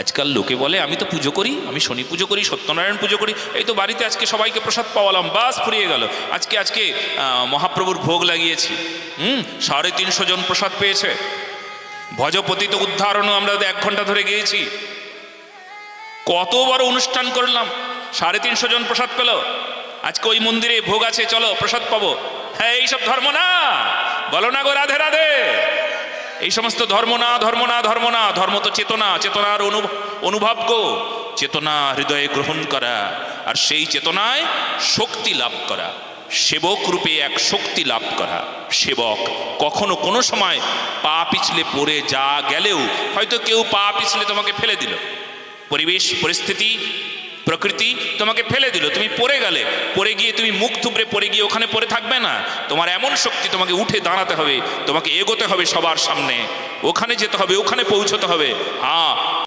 আজকাল লোকে বলে, আমি তো পুজো করি, আমি শনি পুজো করি, সত্যনারায়ণ পুজো করি। এই তো বাড়িতে আজকে সবাইকে প্রসাদ পাওয়ালাম, বাস ফুরিয়ে গেল। আজকে আজকে মহাপ্রভুর ভোগ লাগিয়েছি। হুম, সাড়ে তিনশো জন প্রসাদ পেয়েছে। ভজপতিত উদ্ধারণও আমরা এক ঘণ্টা ধরে গিয়েছি। কত বড় অনুষ্ঠান করলাম, সাড়ে তিনশো জন প্রসাদ পেল। আজকে ওই মন্দিরে ভোগ আছে, চলো, প্রসাদ পাবো। হ্যাঁ এইসব ধর্ম না। বলো না গো, রাধে রাধে। এই সমস্ত ধর্ম না ধর্ম না ধর্ম না, ধর্ম তো চেতনা, চেতনার অনু- অনুভব গো। চেতনা হৃদয়ে গ্রহণ করা আর সেই চেতনায় শক্তি লাভ করা। সেবক রূপে এক শক্তি লাভ করা। সেবক কখনো কোনো সময় পা পিছলে পড়ে যা গেলেও হয়তো কেউ পা পিছলে তোমাকে ফেলে দিল। পরিবেশ, পরিস্থিতি প্রকৃতি তোমাকে ফেলে দিল, তুমি পড়ে গেলে, পড়ে গিয়ে তুমি মুখ থুবড়ে পড়ে গিয়ে ওখানে পড়ে থাকবে না। তোমার এমন শক্তি তোমাকে উঠে দাঁড়াতে হবে, তোমাকে এগোতে হবে সবার সামনে। ওখানে যেতে হবে, ওখানে পৌঁছতে হবে। হ্যাঁ